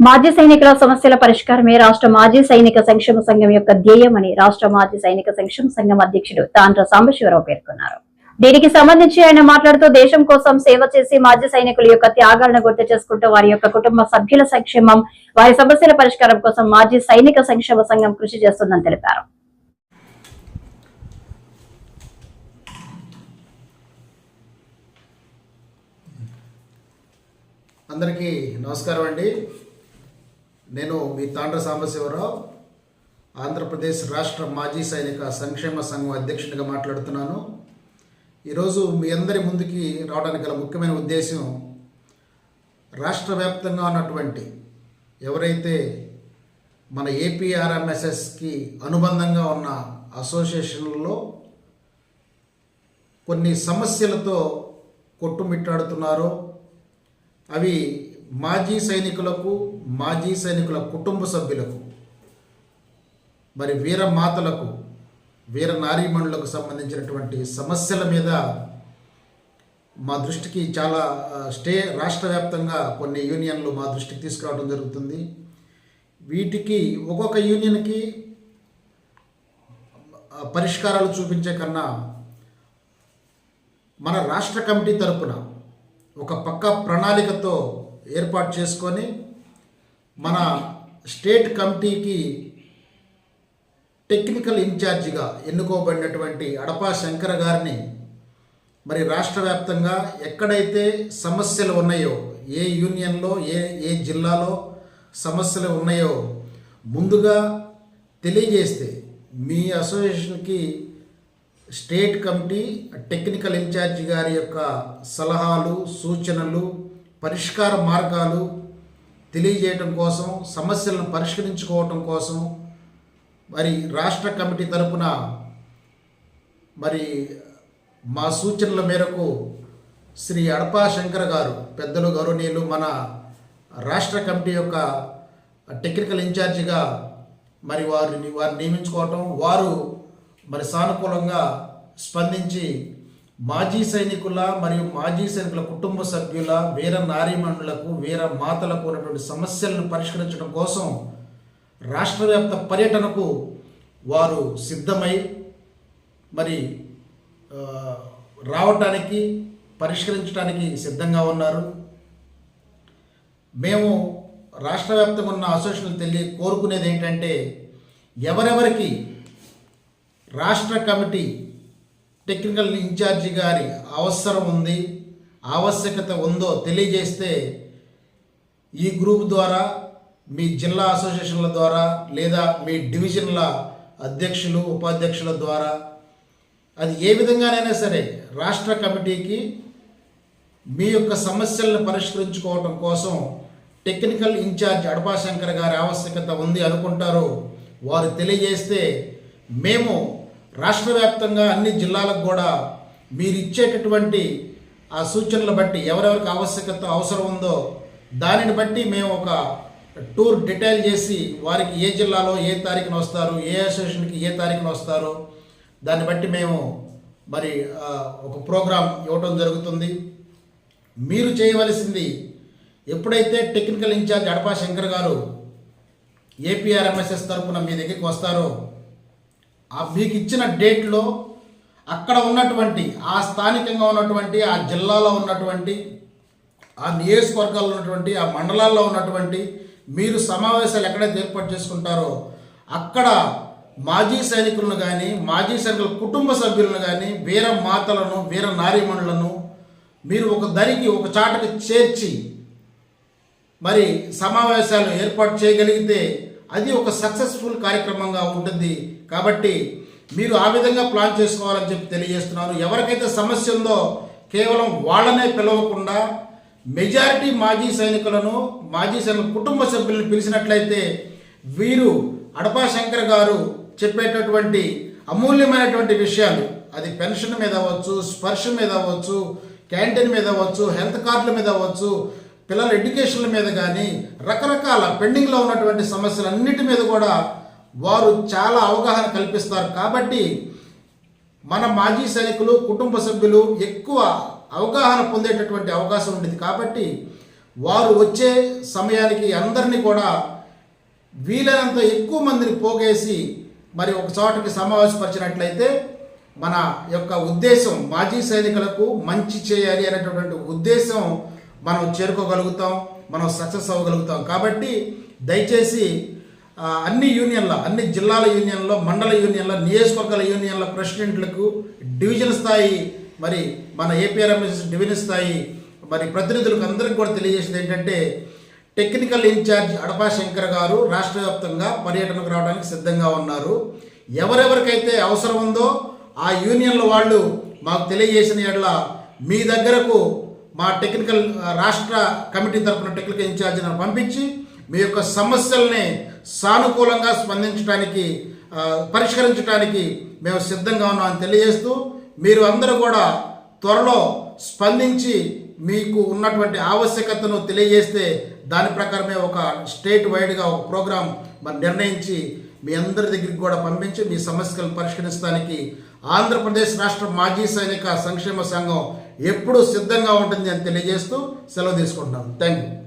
మాజీ సైనికుల సమస్యల పరిష్కారమే రాష్ట్ర మాజీ సైనిక సంక్షేమ సంఘం యొక్క ధ్యేయమని రాష్ట్ర మాజీ సైనిక సంక్షేమ సంఘం అధ్యక్షుడు తాండ్ర సాంబశివరావు పేర్కొన్నారు. దీనికి సంబంధించి ఆయన మాట్లాడుతూ దేశం కోసం సేవ చేసి మాజీ సైనికుల యొక్క త్యాగాలను గుర్తు చేసుకుంటూ వారి యొక్క కుటుంబ సభ్యుల సంక్షేమం వారి సమస్యల పరిష్కారం కోసం మాజీ సైనిక సంక్షేమ సంఘం కృషి చేస్తుందని తెలిపారు. అందరికీ నమస్కారం అండి. నేను మీ తాండ్ర సాంబశివరావు ఆంధ్రప్రదేశ్ రాష్ట్ర మాజీ సైనిక సంక్షేమ సంఘం అధ్యక్షునిగా మాట్లాడుతున్నాను. ఈరోజు మీ అందరి ముందుకి రావడానికి గల ముఖ్యమైన ఉద్దేశం రాష్ట్ర వ్యాప్తంగా ఉన్నటువంటి ఎవరైతే మన ఏపీఆర్ఎంఎస్ఎస్కి అనుబంధంగా ఉన్న అసోసియేషన్లలో కొన్ని సమస్యలతో కొట్టుమిట్టాడుతున్నారో అవి మాజీ సైనికులకు మాజీ సైనికుల కుటుంబ సభ్యులకు మరి వీర మాతలకు వీర నారీమణులకు సంబంధించినటువంటి సమస్యల మీద మా దృష్టికి చాలా స్టే రాష్ట్ర వ్యాప్తంగా కొన్ని యూనియన్లు మా దృష్టికి తీసుకురావడం జరుగుతుంది. వీటికి ఒక్కొక్క యూనియన్కి పరిష్కారాలు చూపించే కన్నా మన రాష్ట్ర కమిటీ తరపున ఒక పక్క ప్రణాళికతో ఏర్పాటు చేసుకొని మన స్టేట్ కమిటీకి టెక్నికల్ ఇన్ఛార్జిగా ఎన్నుకోబడినటువంటి అడపా శంకర గారిని మరి రాష్ట్ర వ్యాప్తంగా ఎక్కడైతే సమస్యలు ఉన్నాయో ఏ యూనియన్లో ఏ ఏ జిల్లాలో సమస్యలు ఉన్నాయో ముందుగా తెలియజేస్తే మీ అసోసియేషన్కి స్టేట్ కమిటీ టెక్నికల్ ఇన్ఛార్జి గారి యొక్క సలహాలు సూచనలు పరిష్కార మార్గాలు తెలియజేయటం కోసం సమస్యలను పరిష్కరించుకోవటం కోసం మరి రాష్ట్ర కమిటీ తరపున మరి మా సూచనల మేరకు శ్రీ అడపా శంకర్ గారు పెద్దలు గౌరవనీయులు మన రాష్ట్ర కమిటీ యొక్క టెక్నికల్ ఇన్ఛార్జిగా మరి వారిని వారిని నియమించుకోవటం వారు మరి సానుకూలంగా స్పందించి మాజీ సైనికుల మరియు మాజీ సైనికుల కుటుంబ సభ్యుల వీర నారీమణులకు వీర మాతలకు ఉన్నటువంటి సమస్యలను పరిష్కరించడం కోసం రాష్ట్ర వ్యాప్త పర్యటనకు వారు సిద్ధమై మరి రావటానికి పరిష్కరించడానికి సిద్ధంగా ఉన్నారు. మేము రాష్ట్ర వ్యాప్తంగా ఉన్న అసోసియేషన్లు తెలియ కోరుకునేది ఏంటంటే ఎవరెవరికి రాష్ట్ర కమిటీ టెక్నికల్ ఇన్ఛార్జి గారి అవసరం ఉంది ఆవశ్యకత ఉందో తెలియజేస్తే ఈ గ్రూప్ ద్వారా మీ జిల్లా అసోసియేషన్ల ద్వారా లేదా మీ డివిజన్ల అధ్యక్షులు ఉపాధ్యక్షుల ద్వారా అది ఏ విధంగానైనా సరే రాష్ట్ర కమిటీకి మీ యొక్క సమస్యలను పరిష్కరించుకోవటం కోసం టెక్నికల్ ఇన్ఛార్జ్ అడపాశంకర్ గారి ఆవశ్యకత ఉంది అనుకుంటారో వారు తెలియజేస్తే మేము రాష్ట్ర వ్యాప్తంగా అన్ని జిల్లాలకు కూడా మీరు ఇచ్చేటటువంటి ఆ సూచనలు బట్టి ఎవరెవరికి ఆవశ్యకత అవసరం ఉందో దానిని బట్టి మేము ఒక టూర్ డీటెయిల్ చేసి వారికి ఏ జిల్లాలో ఏ తారీఖున వస్తారు ఏ అసోసియేషన్కి ఏ తారీఖున వస్తారో దాన్ని బట్టి మేము మరి ఒక ప్రోగ్రాం ఇవ్వటం జరుగుతుంది. మీరు చేయవలసింది ఎప్పుడైతే టెక్నికల్ ఇన్ఛార్జ్ అడపా శంకర్ గారు ఏపీఆర్ఎంఎస్ఎస్ తరఫున మీ దగ్గరికి వస్తారో మీకు ఇచ్చిన డేట్లో అక్కడ ఉన్నటువంటి ఆ స్థానికంగా ఉన్నటువంటి ఆ జిల్లాలో ఉన్నటువంటి ఆ నియోజకవర్గాల్లో ఉన్నటువంటి ఆ మండలాల్లో ఉన్నటువంటి మీరు సమావేశాలు ఎక్కడైతే ఏర్పాటు చేసుకుంటారో అక్కడ మాజీ సైనికులను కానీ మాజీ సైనికుల కుటుంబ సభ్యులను కానీ వీర మాతలను వీర నారీమణులను మీరు ఒక దరికి ఒక చాటకు చేర్చి మరి సమావేశాలు ఏర్పాటు చేయగలిగితే అది ఒక సక్సెస్ఫుల్ కార్యక్రమంగా ఉంటుంది. కాబట్టి మీరు ఆ విధంగా ప్లాన్ చేసుకోవాలని చెప్పి తెలియజేస్తున్నారు ఎవరికైతే సమస్య ఉందో కేవలం వాళ్ళనే పిలవకుండా మెజారిటీ మాజీ సైనికులను మాజీ సైనిక కుటుంబ సభ్యులను పిలిచినట్లయితే వీరు అడపా శంకర్ గారు చెప్పేటటువంటి అమూల్యమైనటువంటి విషయాలు. అది పెన్షన్ మీద అవ్వచ్చు స్పర్శ మీద అవ్వచ్చు క్యాంటీన్ మీద అవ్వచ్చు హెల్త్ కార్డుల మీద అవ్వచ్చు పిల్లల ఎడ్యుకేషన్ల మీద కానీ రకరకాల పెండింగ్లో ఉన్నటువంటి సమస్యలన్నిటి మీద కూడా వారు చాలా అవగాహన కల్పిస్తారు. కాబట్టి మన మాజీ సైనికులు కుటుంబ సభ్యులు ఎక్కువ అవగాహన పొందేటటువంటి అవకాశం ఉండేది. కాబట్టి వారు వచ్చే సమయానికి అందరినీ కూడా వీలైనంత ఎక్కువ మందిని పోగేసి మరి ఒక చోటకి సమావేశపరిచినట్లయితే మన యొక్క ఉద్దేశం మాజీ సైనికులకు మంచి చేయాలి అనేటటువంటి ఉద్దేశం మనం చేరుకోగలుగుతాం మనం సక్సెస్ అవ్వగలుగుతాం. కాబట్టి దయచేసి అన్ని యూనియన్ల అన్ని జిల్లాల యూనియన్లో మండల యూనియన్ల నియోజకవర్గాల యూనియన్ల ప్రెసిడెంట్లకు డివిజన్ స్థాయి మరి మన ఏపీఆర్ఎంఎస్ డివిజన్ స్థాయి మరి ప్రతినిధులకు అందరికీ కూడా తెలియజేసింది ఏంటంటే టెక్నికల్ ఇన్ఛార్జ్ అడపా శంకర్ గారు రాష్ట్ర వ్యాప్తంగా పర్యటనకు రావడానికి సిద్ధంగా ఉన్నారు. ఎవరెవరికైతే అవసరం ఉందో ఆ యూనియన్ల వాళ్ళు మాకు తెలియజేసిన ఎడల మీ దగ్గరకు మా టెక్నికల్ రాష్ట్ర కమిటీ తరపున టెక్నికల్ ఇన్ఛార్జిని పంపించి మీ యొక్క సమస్యల్ని సానుకూలంగా స్పందించడానికి పరిష్కరించడానికి మేము సిద్ధంగా ఉన్నామని తెలియజేస్తూ మీరు అందరూ కూడా త్వరలో స్పందించి మీకు ఉన్నటువంటి ఆవశ్యకతను తెలియజేస్తే దాని ప్రకారమే ఒక స్టేట్ వైడ్గా ఒక ప్రోగ్రాం మరి నిర్ణయించి మీ అందరి దగ్గరికి కూడా పంపించి మీ సమస్యలను పరిష్కరించడానికి ఆంధ్రప్రదేశ్ రాష్ట్ర మాజీ సైనిక సంక్షేమ సంఘం ఎప్పుడు సిద్ధంగా ఉంటుంది అని తెలియజేస్తూ సెలవు తీసుకుంటున్నాను థ్యాంక్ యూ